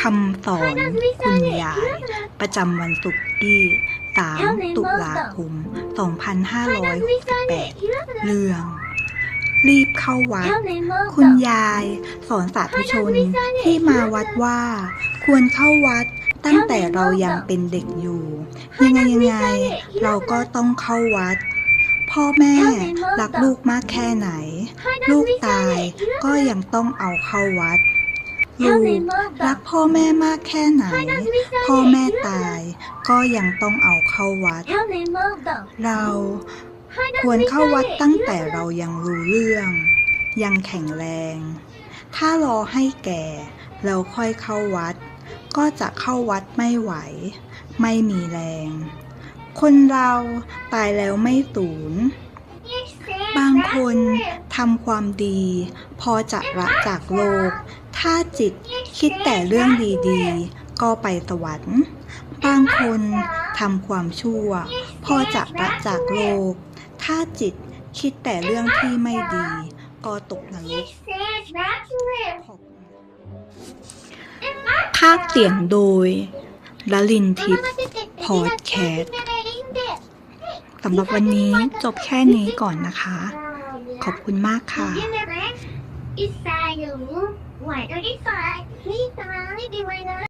คำสอนคุณยาย ประจำวันศุกร์ที่ 3 ตุลาคม 2568 เรื่อง รีบเข้าวัด คุณยายสอนสาธุชนที่มาวัดว่า ควรเข้าวัดตั้งแต่เรายังเป็นเด็กอยู่ ยังไงยังไง เราก็ต้องเข้าวัดพ่อแม่รักลูกมากแค่ไหน ลูกตายก็ยังต้องเอาเข้าวัด ลูกรักพ่อแม่มากแค่ไหน พ่อแม่ตาย ก็ยังต้องเอาเข้าวัด เราควรเข้าวัดตั้งแต่เรายังรู้เรื่อง ยังแข็งแรง ถ้ารอให้แก่แล้วค่อยเข้าวัด ก็จะเข้าวัดไม่ไหว ไม่มีแรง คนเราตายแล้วไม่สูญบาง คนทำความดี พอจะละจากโลก ถ้าจิตคิดแต่เรื่องดีๆ ก็ไปสวรรค์ บางคนทำความชั่ว พอจะละจากโลก ถ้าจิตคิดแต่เรื่องที่ไม่ดี ก็ตกนรกภาคเสียงโดยลลินทิพย์พอดแคสต์สำหรับวันนี้จบแค่นี้ก่อนนะคะ ขอบคุณมากค่ะ อิสายอยู่ไหวก็อีสายนี่ตายดีไว้นะ